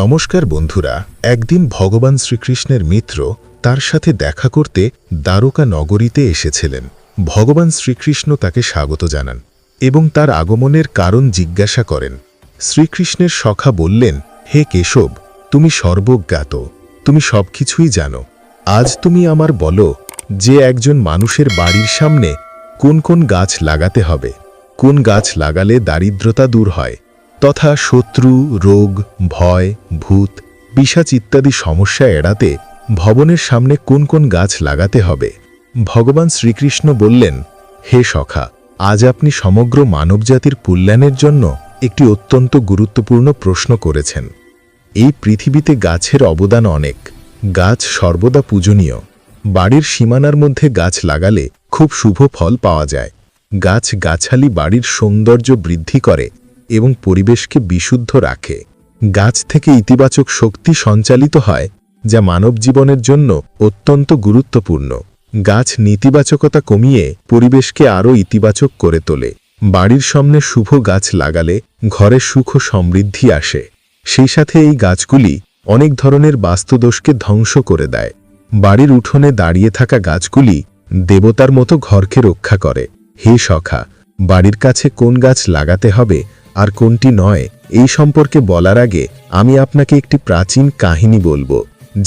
নমস্কার বন্ধুরা, একদিন ভগবান শ্রীকৃষ্ণের মিত্র তার সাথে দেখা করতে দ্বারকা নগরীতে এসেছিলেন। ভগবান শ্রীকৃষ্ণ তাকে স্বাগত জানান এবং তার আগমনের কারণ জিজ্ঞাসা করেন। শ্রীকৃষ্ণের সখা বললেন, হে কেশব, তুমি সর্বজ্ঞাত, তুমি সবকিছুই জানো। আজ তুমি আমার বলো, যে একজন মানুষের বাড়ির সামনে কোন কোন গাছ লাগাতে হবে? কোন গাছ লাগালে দারিদ্রতা দূর হয়? তথা শত্রু, রোগ, ভয়, ভূত পিসাচ ইত্যাদি সমস্যা এড়াতে ভবনের সামনে কোন কোন গাছ লাগাতে হবে। ভগবান শ্রীকৃষ্ণ বললেন, হে সখা, আজ আপনি সমগ্র মানবজাতির কল্যাণের জন্য একটি অত্যন্ত গুরুত্বপূর্ণ প্রশ্ন করেছেন। এই পৃথিবীতে গাছের অবদান অনেক, গাছ সর্বদা পূজনীয়। বাড়ির সীমানার মধ্যে গাছ লাগালে খুব শুভ ফল পাওয়া যায়। গাছ গাছালি বাড়ির সৌন্দর্য বৃদ্ধি করে এবং পরিবেশকে বিশুদ্ধ রাখে। গাছ থেকে ইতিবাচক শক্তি সঞ্চালিত হয়, যা মানব জীবনের জন্য অত্যন্ত গুরুত্বপূর্ণ। গাছ নীতিবাচকতা কমিয়ে পরিবেশকে আরও ইতিবাচক করে তোলে। বাড়ির সামনে শুভ গাছ লাগালে ঘরে সুখ ও সমৃদ্ধি আসে। সেই সাথে এই গাছগুলি অনেক ধরনের বাস্তুদোষকে ধ্বংস করে দেয়। বাড়ির উঠোনে দাঁড়িয়ে থাকা গাছগুলি দেবতার মতো ঘরকে রক্ষা করে। হে সখা, বাড়ির কাছে কোন গাছ লাগাতে হবে আর কোনটি নয়, এই সম্পর্কে বলার আগে আমি আপনাকে একটি প্রাচীন কাহিনী বলব,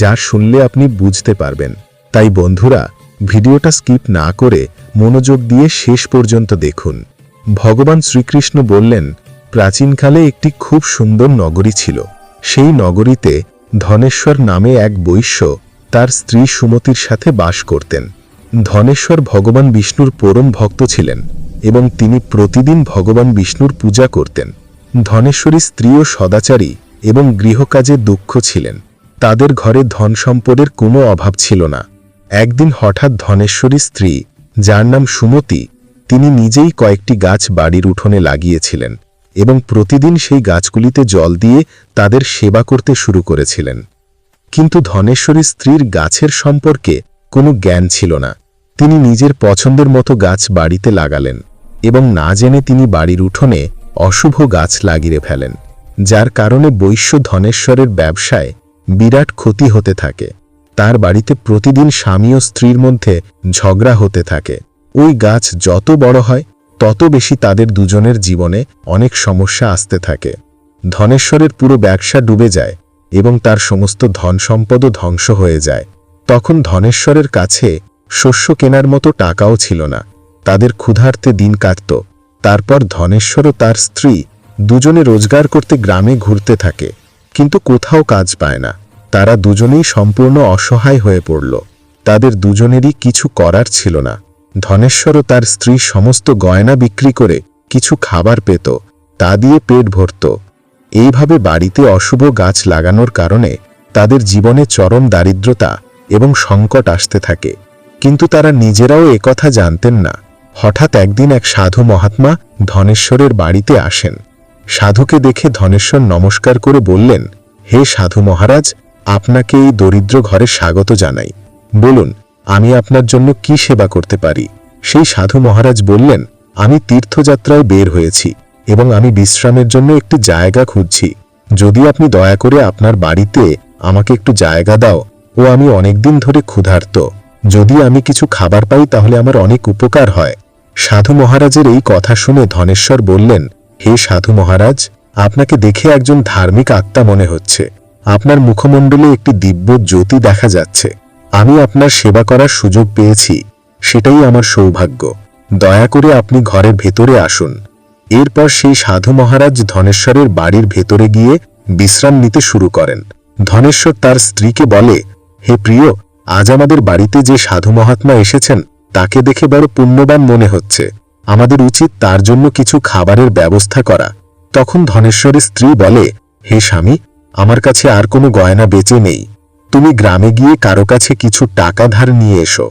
যা শুনলে আপনি বুঝতে পারবেন। তাই বন্ধুরা, ভিডিওটা স্কিপ না করে মনোযোগ দিয়ে শেষ পর্যন্ত দেখুন। ভগবান শ্রীকৃষ্ণ বললেন, প্রাচীনকালে একটি খুব সুন্দর নগরী ছিল। সেই নগরীতে ধনেশ্বর নামে এক বৈশ্য তার স্ত্রী সুমতির সাথে বাস করতেন। ধনেশ্বর ভগবান বিষ্ণুর পরম ভক্ত ছিলেন। এবং তিনি প্রতিদিন ভগবান বিষ্ণুর পূজা করতেন। ধনেশ্বরী স্ত্রীও সদাচারী এবং গৃহকাজে দুঃখ ছিলেন। তাদের ঘরে ধন সম্পদের কোনো অভাব ছিল না। একদিন হঠাৎ ধনেশ্বরী স্ত্রী, যার নাম সুমতি, তিনি নিজেই কয়েকটি গাছ বাড়ির উঠোনে লাগিয়েছিলেন এবং প্রতিদিন সেই গাছগুলিতে জল দিয়ে তাদের সেবা করতে শুরু করেছিলেন। কিন্তু ধনেশ্বরী স্ত্রীর গাছের সম্পর্কে কোনো জ্ঞান ছিল না। তিনি নিজের পছন্দের মতো গাছ বাড়িতে লাগালেন। এবং না জেনে তিনি বাড়ির উঠোনে অশুভ গাছ লাগিয়ে ফেলেন, যার কারণে বৈশ্য ধনেশ্বরের ব্যবসায় বিরাট ক্ষতি হতে থাকে। তার বাড়িতে প্রতিদিন স্বামী ও স্ত্রীর মধ্যে ঝগড়া হতে থাকে। ওই গাছ যত বড় হয়, তত বেশি তাদের দুজনের জীবনে অনেক সমস্যা আসতে থাকে। ধনেশ্বরের পুরো ব্যবসা ডুবে যায় এবং তার সমস্ত ধন সম্পদও ধ্বংস হয়ে যায়। তখন ধনেশ্বরের কাছে শস্য কেনার মতো টাকাও ছিল না। তাদের ক্ষুধার্তে দিন কাটত। তারপর ধনেশ্বর ও তার স্ত্রী দুজনে রোজগার করতে গ্রামে ঘুরতে থাকে, কিন্তু কোথাও কাজ পায় না। তারা দুজনেই সম্পূর্ণ অসহায় হয়ে পড়ল। তাদের দুজনেরই কিছু করার ছিল না। ধনেশ্বর ও তার স্ত্রী সমস্ত গয়না বিক্রি করে কিছু খাবার পেত, তা দিয়ে পেট ভরত। এইভাবে বাড়িতে অশুভ গাছ লাগানোর কারণে তাদের জীবনে চরম দারিদ্রতা এবং সংকট আসতে থাকে। কিন্তু তারা নিজেরাও একথা জানতেন না। হঠাৎ একদিন এক সাধু মহাত্মা ধনেশ্বরের বাড়িতে আসেন। সাধুকে দেখে ধনেশ্বর নমস্কার করে বললেন, হে সাধু মহারাজ, আপনাকে এই দরিদ্র ঘরে স্বাগত জানাই। বলুন, আমি আপনার জন্য কি সেবা করতে পারি? সেই সাধু মহারাজ বললেন, আমি তীর্থযাত্রায় বের হয়েছি এবং আমি বিশ্রামের জন্য একটি জায়গা খুঁজছি। যদি আপনি দয়া করে আপনার বাড়িতে আমাকে একটু জায়গা দাও ও আমি অনেকদিন ধরে ক্ষুধার্ত। যদি আমি কিছু খাবার পাই তাহলে আমার অনেক উপকার হয়। সাধু মহারাজের এই কথা শুনে ধনেশ্বর বললেন, হে সাধু মহারাজ, আপনাকে দেখে একজন ধার্মিক আত্মা মনে হচ্ছে। আপনার মুখমণ্ডলে একটি দিব্য জ্যোতি দেখা যাচ্ছে। আমি আপনার সেবা করার সুযোগ পেয়েছি। সেটাই আমার সৌভাগ্য। দয়া করে আপনি ঘরের ভেতরে আসুন। এরপর সেই সাধু মহারাজ ধনেশ্বরের বাড়ির ভেতরে গিয়ে বিশ্রাম নিতে শুরু করেন। ধনেশ্বর তার স্ত্রীকে বলে, হে প্রিয় আজ আমাদের বাড়িতে যে সাধু মহাত্মা এসেছেন, তাকে দেখে বড় পুণ্যবান মনে হচ্ছে। আমাদের উচিত তার জন্য কিছু খাবারের ব্যবস্থা করা। তখন ধনেশ্বরের স্ত্রী বলে, হে স্বামী, আমার কাছে আর কোনো গয়না বেঁচে নেই। তুমি গ্রামে গিয়ে কারও কাছে কিছু টাকা ধার নিয়ে এসো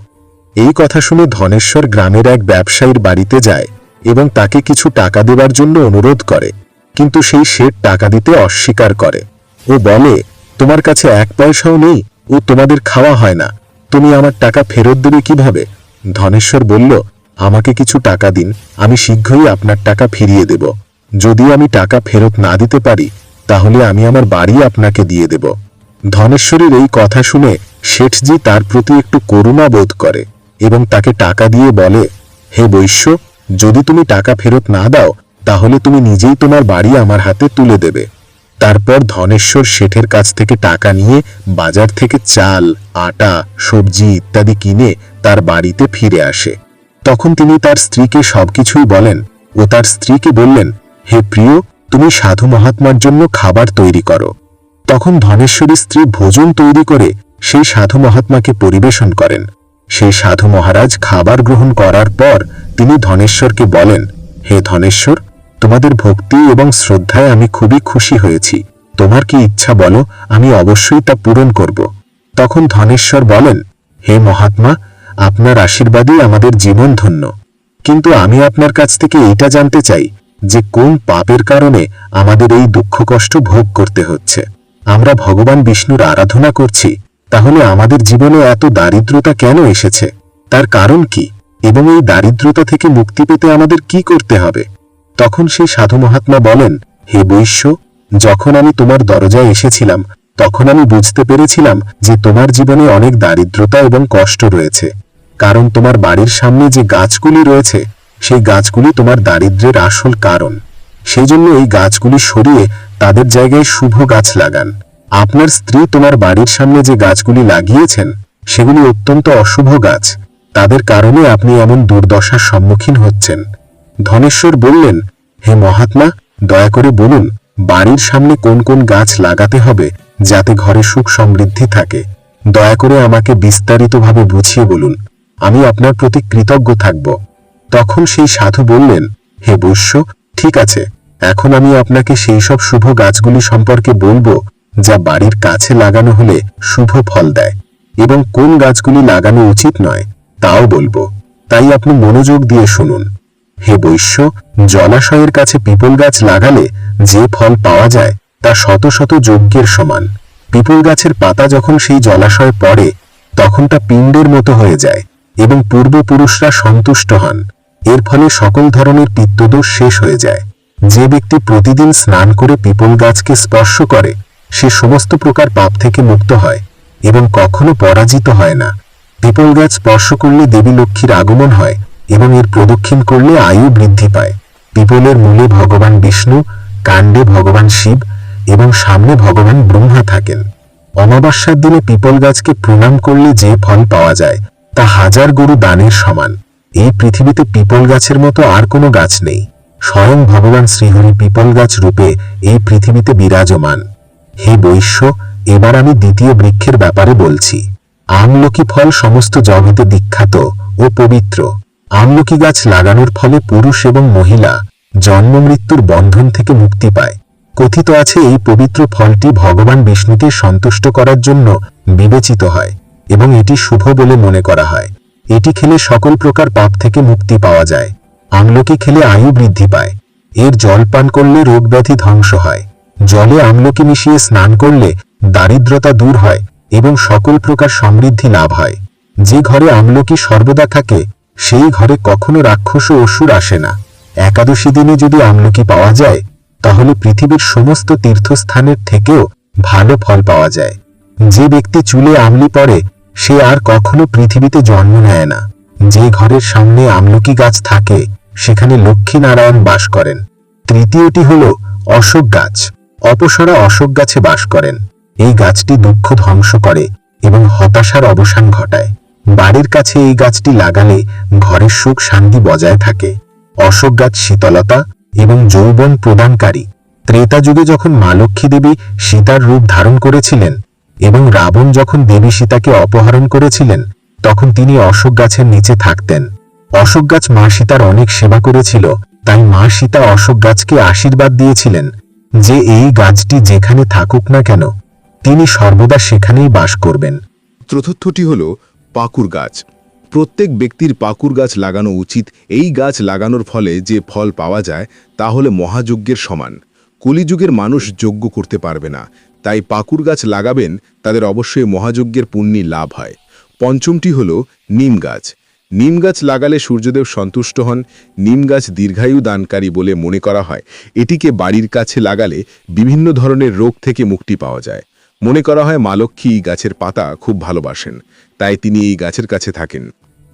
এই কথা শুনে ধনেশ্বর গ্রামের এক ব্যবসায়ীর বাড়িতে যায় এবং তাকে কিছু টাকা দেবার জন্য অনুরোধ করে, কিন্তু সেই শেঠ টাকা দিতে অস্বীকার করে। ও বলে, তোমার কাছে এক পয়সাও নেই ও তোমাদের খাওয়া হয় না। তুমি আমার টাকা ফেরত দেবে কীভাবে? ধনেশ্বর বলল, আমাকে কিছু টাকা দিন, আমি শীঘ্রই আপনার টাকা ফিরিয়ে দেব। যদি আমি টাকা ফেরত না দিতে পারি, তাহলে আমি আমার বাড়ি আপনাকে দিয়ে দেব। ধনেশ্বরীর এই কথা শুনে শেঠজি তার প্রতি একটু করুণা বোধ করে এবং তাকে টাকা দিয়ে বলে, হে বৈশ্য, যদি তুমি টাকা ফেরত না দাও, তাহলে তুমি নিজেই তোমার বাড়ি আমার হাতে তুলে দেবে। তারপর ধনেশ্বর শেঠের কাছ থেকে টাকা নিয়ে বাজার থেকে চাল, আটা, সবজি ইত্যাদি কিনে তার বাড়িতে ফিরে আসে। তখন তিনি তার স্ত্রীকে সবকিছুই বলেন ও তার স্ত্রীকে বললেন, হে প্রিয়, তুমি সাধু মহাত্মার জন্য খাবার তৈরি করো। তখন ধনেশ্বরী স্ত্রী ভোজন তৈরি করে সেই সাধু মহাত্মাকে পরিবেশন করেন। সেই সাধু মহারাজ খাবার গ্রহণ করার পর তিনি ধনেশ্বরকে বলেন, হে ধনেশ্বর তোমাদের ভক্তি এবং শ্রদ্ধায় আমি খুবই খুশি হয়েছি। তোমার কি ইচ্ছা বলো, আমি অবশ্যই তা পূরণ করব। তখন ধনেশ্বর বলেন, হে মহাত্মা, আপনার আশীর্বাদই আমাদের জীবন ধন্য। কিন্তু আমি আপনার কাছ থেকে এইটা জানতে চাই, যে কোন পাপের কারণে আমাদের এই দুঃখ কষ্ট ভোগ করতে হচ্ছে। আমরা ভগবান বিষ্ণুর আরাধনা করছি, তাহলে আমাদের জীবনে এত দারিদ্রতা কেন এসেছে? তার কারণ কি? এবং এই দারিদ্রতা থেকে মুক্তি পেতে আমাদের কি করতে হবে? তখন সেই সাধু মহাত্মা বলেন, হে বৈশ্য, যখন আমি তোমার দরজায় এসেছিলাম, তখন আমি বুঝতে পেরেছিলাম যে তোমার জীবনে অনেক দারিদ্রতা এবং কষ্ট রয়েছে। কারণ তোমার বাড়ির সামনে যে গাছগুলি রয়েছে, সেই গাছগুলি তোমার দারিদ্র্যের আসল কারণ। সেই জন্য এই গাছগুলি সরিয়ে তাদের জায়গায় শুভ গাছ লাগান। আপনার স্ত্রী তোমার বাড়ির সামনে যে গাছগুলি লাগিয়েছেন, সেগুলি অত্যন্ত অশুভ গাছ। তাদের কারণে আপনি এমন দুর্দশার সম্মুখীন হচ্ছেন। ধনেশ্বর বললেন, হে মহাত্মা, দয়া করে বলুন, বাড়ির সামনে কোন কোন গাছ লাগাতে হবে যাতে ঘরে সুখ সমৃদ্ধি থাকে? দয়া করে আমাকে বিস্তারিতভাবে বুঝিয়ে বলুন, আমি আপনার প্রতি কৃতজ্ঞ থাকব। তখন সেই সাধু বললেন, হে বৈশ্য, ঠিক আছে, এখন আমি আপনাকে সেই সব শুভ গাছগুলি সম্পর্কে বলব যা বাড়ির কাছে লাগানো হলে শুভ ফল দেয় এবং কোন গাছগুলি লাগানো উচিত নয়, তাও বলব। তাই আপনি মনোযোগ দিয়ে শুনুন। হে বৈশ্য, জলাশয়ের কাছে পিপল গাছ লাগালে যে ফল পাওয়া যায় তা শত শত যজ্ঞের সমান। পিপল গাছের পাতা যখন সেই জলাশয়ে পড়ে, তখন তা পিণ্ডের মতো হয়ে যায় এবং পূর্বপুরুষরা সন্তুষ্ট হন। এর ফলে সকল ধরনের পিত্তদোষ শেষ হয়ে যায়। যে ব্যক্তি প্রতিদিন স্নান করে পিপল গাছকে স্পর্শ করে, সে সমস্ত প্রকার পাপ থেকে মুক্ত হয় এবং কখনো পরাজিত হয় না। পিপল গাছ স্পর্শ করলে দেবী লক্ষ্মীর আগমন হয় এবং এর প্রদক্ষিণ করলে আয়ু বৃদ্ধি পায়। পিপলের মূলে ভগবান বিষ্ণু, কাণ্ডে ভগবান শিব এবং সামনে ভগবান ব্রহ্মা থাকেন। অমাবস্যার দিনে পিপল গাছকে প্রণাম করলে যে ফল পাওয়া যায়, তা হাজার গরু দানের সমান। এই পৃথিবীতে পিপল গাছের মতো আর কোনো গাছ নেই। স্বয়ং ভগবান শ্রীহরি পিপল গাছ রূপে এই পৃথিবীতে বিরাজমান। হে বৈশ্য, এবার আমি দ্বিতীয় বৃক্ষের ব্যাপারে বলছি। আমলকি ফল সমস্ত জগতে বিখ্যাত ও পবিত্র। আমলকি গাছ লাগানোর ফলে পুরুষ এবং মহিলা জন্ম মৃত্যুর বন্ধন থেকে মুক্তি পায়। কথিত আছে এই পবিত্র ফলটি ভগবান বিষ্ণুকে সন্তুষ্ট করার জন্য বিবেচিত হয় এবং এটি শুভ বলে মনে করা হয়। এটি খেলে সকল প্রকার পাপ থেকে মুক্তি পাওয়া যায়। আমলকি খেলে আয়ু বৃদ্ধি পায়। এর জল পান করলে রোগ ব্যাধি ধ্বংস হয়। জলে আমলকি মিশিয়ে স্নান করলে দারিদ্রতা দূর হয় এবং সকল প্রকার সমৃদ্ধি লাভ হয়। যে ঘরে আমলকি সর্বদা থাকে সেই ঘরে কখনো রাক্ষস ও অসুর আসে না। একাদশী দিনে যদি আমলকি পাওয়া যায়, তাহলে পৃথিবীর সমস্ত তীর্থস্থানের থেকেও ভালো ফল পাওয়া যায়। যে ব্যক্তি চুলে আমলি পড়ে, সে আর কখনো পৃথিবীতে জন্ম নেয় না। যে ঘরের সামনে আমলকি গাছ থাকে, সেখানে লক্ষ্মী নারায়ণ বাস করেন। তৃতীয়টি হল অশোক গাছ। অপসরা অশোক গাছে বাস করেন। এই গাছটি দুঃখ ধ্বংস করে এবং হতাশার অবসান ঘটায়। বাড়ির কাছে এই গাছটি লাগালে ঘরের সুখ শান্তি বজায় থাকে। অশোক গাছ শীতলতা এবং যৌবন প্রদানকারী। ত্রেতা যুগে যখন মা লক্ষ্মী দেবী সীতার রূপ ধারণ করেছিলেন এবং রাবণ যখন দেবী সীতাকে অপহরণ করেছিলেন, তখন তিনি অশোক গাছের নিচে থাকতেন। অশোক গাছ মা সীতার অনেক সেবা করেছিল, তাই মা সীতা অশোক গাছকে আশীর্বাদ দিয়েছিলেন যে এই গাছটি যেখানে থাকুক না কেন, তিনি সর্বদা সেখানেই বাস করবেন। চতুর্থটি হল পাকুর গাছ। প্রত্যেক ব্যক্তির পাকুর গাছ লাগানো উচিত। এই গাছ লাগানোর ফলে যে ফল পাওয়া যায়, তা হলে মহাযজ্ঞের সমান। কলিযুগের মানুষ যজ্ঞ করতে পারবে না। তাই পাকুর গাছ লাগাবেন, তাদের অবশ্যই মহাযজ্ঞের পুণ্যি লাভ হয়। পঞ্চমটি হল নিম গাছ। নিম গাছ লাগালে সূর্যদেব সন্তুষ্ট হন। নিম গাছ দীর্ঘায়ু দানকারী বলে মনে করা হয়। এটিকে বাড়ির কাছে লাগালে বিভিন্ন ধরনের রোগ থেকে মুক্তি পাওয়া যায়। মনে করা হয় মা লক্ষ্মী এই গাছের পাতা খুব ভালোবাসেন। তাই তিনি এই গাছের কাছে থাকেন।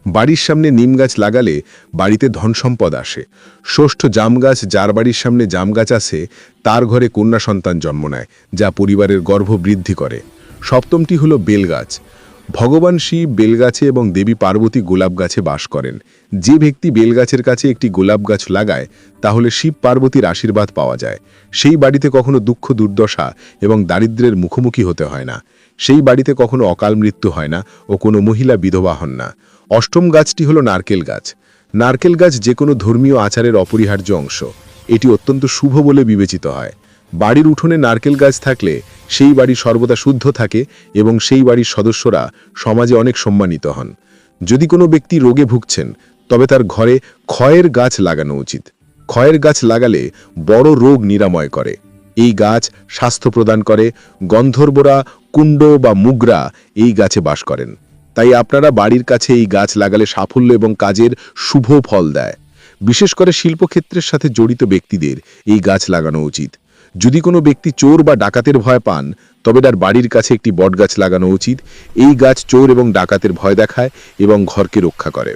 বাড়ির সামনে নিম গাছ লাগালে বাড়িতে ধন সম্পদ আসে। ষষ্ঠ জাম গাছ যার বাড়ির সামনে জাম গাছ আছে, তার ঘরে কন্যা সন্তান জন্ম নেয়, যা পরিবারের গর্ভ বৃদ্ধি করে। সপ্তমটি হলো বেলগাছ ভগবান শিব বেলগাছে এবং দেবী পার্বতী গোলাপ গাছে বাস করেন। যে ব্যক্তি বেলগাছের কাছে একটি গোলাপ গাছ লাগায়, তাহলে শিব পার্বতীর আশীর্বাদ পাওয়া যায়। সেই বাড়িতে কখনো দুঃখ, দুর্দশা এবং দারিদ্র্যের মুখোমুখি হতে হয় না। সেই বাড়িতে কখনো অকাল মৃত্যু হয় না ও কোনো মহিলা বিধবা হন না। অষ্টম গাছটি হলো নারকেল গাছ। নারকেল গাছ যে কোনো ধর্মীয় আচারের অপরিহার্য অংশ। এটি অত্যন্ত শুভ বলে বিবেচিত হয়। বাড়ির উঠোনে নারকেল গাছ থাকলে সেই বাড়ি সর্বদা শুদ্ধ থাকে এবং সেই বাড়ির সদস্যরা সমাজে অনেক সম্মানিত হন। যদি কোনো ব্যক্তি রোগে ভুগছেন, তবে তার ঘরে ক্ষয়ের গাছ লাগানো উচিত। ক্ষয়ের গাছ লাগালে বড় রোগ নিরাময় করে। এই গাছ স্বাস্থ্য প্রদান করে, গন্ধর্বরা, কুণ্ড বা মুগরা এই গাছে বাস করেন। তাই আপনারা বাড়ির কাছে এই গাছ লাগালে সাফল্য এবং কাজের শুভ ফল দেয়। বিশেষ করে শিল্পক্ষেত্রের সাথে জড়িত ব্যক্তিদের এই গাছ লাগানো উচিত। যদি কোনো ব্যক্তি চোর বা ডাকাতের ভয় পান, তবে তার বাড়ির কাছে একটি বটগাছ লাগানো উচিত। এই গাছ চোর এবং ডাকাতের ভয় দেখায় এবং ঘরকে রক্ষা করে।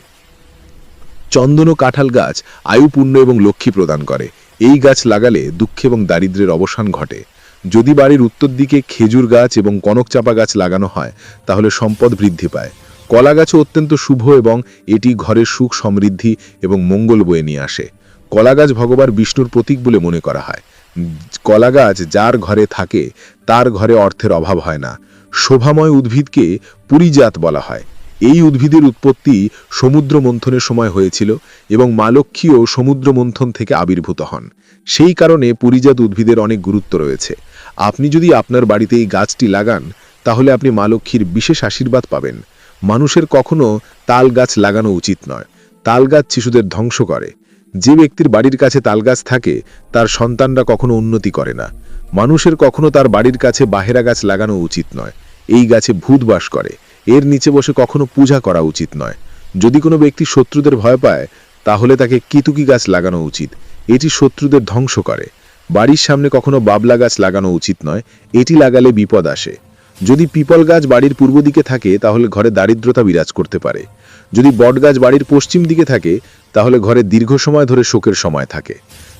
চন্দন ও কাঁঠাল গাছ আয়ুপূর্ণ এবং লক্ষ্মী প্রদান করে। এই গাছ লাগালে দুঃখ এবং দারিদ্র্যের অবসান ঘটে। যদি বাড়ির উত্তর দিকে খেজুর গাছ এবং কনক চাপা গাছ লাগানো হয়, তাহলে সম্পদ বৃদ্ধি পায়। কলা গাছও অত্যন্ত শুভ এবং এটি ঘরের সুখ সমৃদ্ধি এবং মঙ্গল বয়ে নিয়ে আসে। কলা গাছ ভগবান বিষ্ণুর প্রতীক বলে মনে করা হয়। কলা গাছ যার ঘরে থাকে, তার ঘরে অর্থের অভাব হয় না। শোভাময় উদ্ভিদকে পুরীজাত বলা হয়। এই উদ্ভিদের উৎপত্তি সমুদ্র মন্থনের সময় হয়েছিল এবং মা লক্ষ্মীও সমুদ্র মন্থন থেকে আবির্ভূত হন। সেই কারণে পুরীজাত উদ্ভিদের অনেক গুরুত্ব রয়েছে। আপনি যদি আপনার বাড়িতে এই গাছটি লাগান, তাহলে আপনি মা লক্ষ্মীর বিশেষ আশীর্বাদ পাবেন। মানুষের কখনো তাল গাছ লাগানো উচিত নয়। তাল গাছ শিশুদের ধ্বংস করে। যে ব্যক্তির বাড়ির কাছে তালগাছ থাকে, তার সন্তানরা কখনো উন্নতি করে না। মানুষের কখনো তার বাড়ির কাছে বাহেরা গাছ লাগানো উচিত নয়। এই গাছে ভূত বাস করে। এর নিচে বসে কখনো পূজা করা উচিত নয়। যদি কোনো ব্যক্তি শত্রুদের ভয় পায়, তাহলে তাকে কিতুকি গাছ লাগানো উচিত। এটি শত্রুদের ধ্বংস করে। বাড়ির সামনে কখনো বাবলা গাছ লাগানো উচিত নয়। এটি লাগালে বিপদ আসে। যদি পিপল গাছ বাড়ির পূর্ব দিকে থাকে, তাহলে ঘরে দারিদ্রতা বিরাজ করতে পারে। যদি বটগাছ বাড়ির পশ্চিম দিকে থাকে, তাহলে ঘরে দীর্ঘ সময় ধরে শোকের সময় থাকে।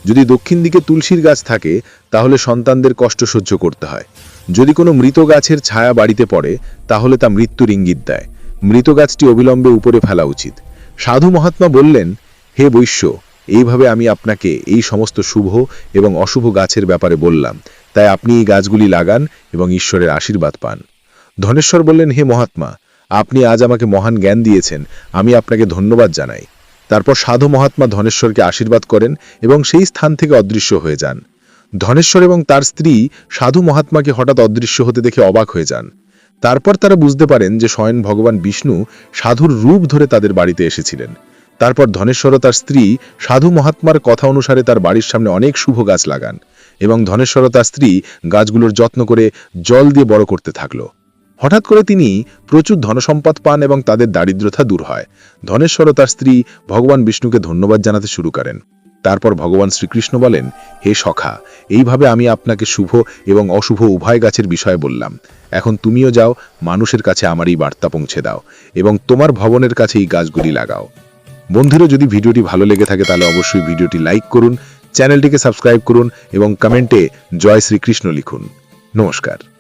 যদি দক্ষিণ দিকে তুলসীর গাছ থাকে, তাহলে সন্তানদের কষ্ট সহ্য করতে হয়। যদি কোনো মৃত গাছের ছায়া বাড়িতে পড়ে, তাহলে তা মৃত্যুর ইঙ্গিত দেয়। মৃত গাছটি অবিলম্বে উপরে ফেলা উচিত। সাধু মহাত্মা বললেন, হে বৈশ্য, এইভাবে আমি আপনাকে এই সমস্ত শুভ এবং অশুভ গাছের ব্যাপারে বললাম। তাই আপনি এই গাছগুলি লাগান এবং ঈশ্বরের আশীর্বাদ পান। ধনেশ্বর বললেন, হে মহাত্মা আপনি আজ আমাকে মহান জ্ঞান দিয়েছেন, আমি আপনাকে ধন্যবাদ জানাই। তারপর সাধু মহাত্মা ধনেশ্বরকে আশীর্বাদ করেন এবং সেই স্থান থেকে অদৃশ্য হয়ে যান। ধনেশ্বর এবং তার স্ত্রী সাধু মহাত্মাকে হঠাৎ অদৃশ্য হতে দেখে অবাক হয়ে যান। তারপর তারা বুঝতে পারেন যে স্বয়ং ভগবান বিষ্ণু সাধুর রূপ ধরে তাদের বাড়িতে এসেছিলেন। তারপর ধনেশ্বর তার স্ত্রী সাধু মহাত্মার কথা অনুসারে তার বাড়ির সামনে অনেক শুভ গাছ লাগান এবং ধনেশ্বর তার স্ত্রী গাছগুলোর যত্ন করে জল দিয়ে বড় করতে থাকল। হঠাৎ করে তিনি প্রচুর ধনসম্পদ পান এবং তাদের দারিদ্রতা দূর হয়। ধনেশ্বর তার স্ত্রী ভগবান বিষ্ণুকে ধন্যবাদ জানাতে শুরু করেন। তারপর ভগবান শ্রীকৃষ্ণ বলেন, হে সখা, এইভাবে আমি আপনাকে শুভ এবং অশুভ উভয় গাছের বিষয়ে বললাম। এখন তুমিও যাও, মানুষের কাছে আমার এই বার্তা পৌঁছে দাও এবং তোমার ভবনের কাছে এই গাছগুলি লাগাও। বন্ধুরা, যদি ভিডিওটি ভালো লেগে থাকে, তাহলে অবশ্যই ভিডিওটি লাইক করুন, চ্যানেলটিকে সাবস্ক্রাইব করুন এবং কমেন্টে জয় শ্রীকৃষ্ণ লিখুন। নমস্কার।